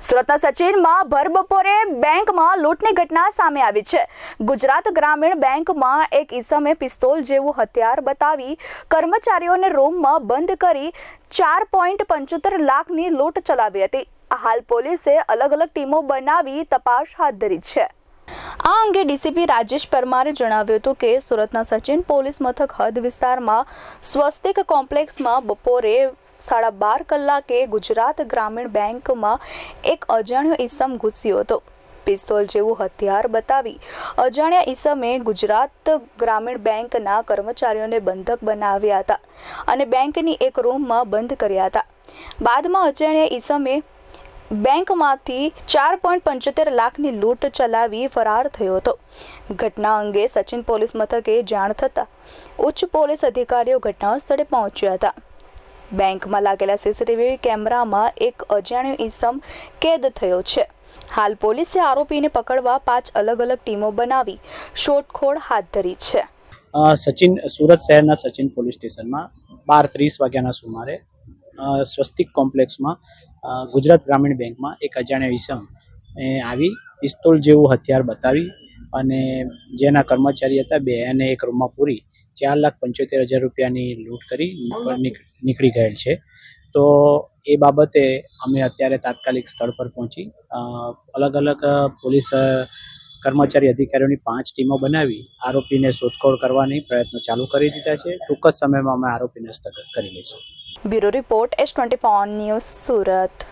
સુરતના સચિનમાં ભર બપોરે બેંકમાં લૂંટની ઘટના સામે આવી છે. ગુજરાત ગ્રામીણ બેંકમાં એક ઈસમે પિસ્તોલ જેવું હથિયાર બતાવી કર્મચારીઓને રૂમમાં બંધ કરી ચાર પોઈન્ટ પંચોતેર લાખની લૂંટ ચલાવી હતી. હાલ પોલીસે અલગ અલગ ટીમો બનાવી તપાસ હાથ ધરી છે. આ અંગે ડીસીપી રાજેશ પરમારે જણાવ્યું હતું કે સુરતના સચિન પોલીસ મથક હદ વિસ્તારમાં સ્વસ્તિક કોમ્પ્લેક્સમાં બપોરે સાડા બાર કલાકે ગુજરાત ગ્રામીણ બેંકમાં એક અજાણ્યો ઈસમ ઘૂસ્યો હતો. પિસ્તોલ જેવું હથિયાર બતાવી અજાણ્યા ઈસમે ગુજરાત ગ્રામીણ બેંકના કર્મચારીઓને બંધક બનાવ્યા હતા અને બેંકની એક રૂમમાં બંધ કર્યા હતા. બાદમાં અજાણ્યા ઈસમે બેંકમાંથી ચાર પોઈન્ટ પંચોતેર લાખની લૂંટ ચલાવી ફરાર થયો હતો. ઘટના અંગે સચિન પોલીસ મથકે જાણ થતાં ઉચ્ચ પોલીસ અધિકારીઓ ઘટના સ્થળે પહોંચ્યા હતા. બેંકમાં લાગેલા સીસીટીવી કેમેરામાં એક અજાણ્યો ઈસમ કેદ થયો છે. હાલ પોલીસે આરોપીને પકડવા પાંચ અલગ અલગ ટીમો બનાવી શોધખોળ હાથ ધરી છે. સચિન, સુરત શહેરના સચિન પોલીસ સ્ટેશનમાં બાર ત્રીસ વાગ્યાના સુમારે સ્વસ્તિક કોમ્પ્લેક્સમાં ગુજરાત ગ્રામીણ બેંકમાં એક અજાણ્યો ઈસમ આવી પિસ્તોલ જેવું હથિયાર બતાવી અને જેના કર્મચારી હતા બે, એને એક રૂમમાં પૂરી ચાર લાખ પંચોતેર હજાર રૂપિયાની લૂંટ કરી નીકળી ગયેલ છે. તો એ બાબતે અમે અત્યારે તાત્કાલિક સ્થળ પર પહોંચી અલગ અલગ પોલીસ કર્મચારી અધિકારીઓની પાંચ ટીમો બનાવી, આરોપીને શોધખોળ કરવાની પ્રયત્નો ચાલુ કરી દીધા છે. ટૂંક જ સમયમાં અમે આરોપીને હસ્તગત કરી લઈશું. Bureau report S twenty news Surat.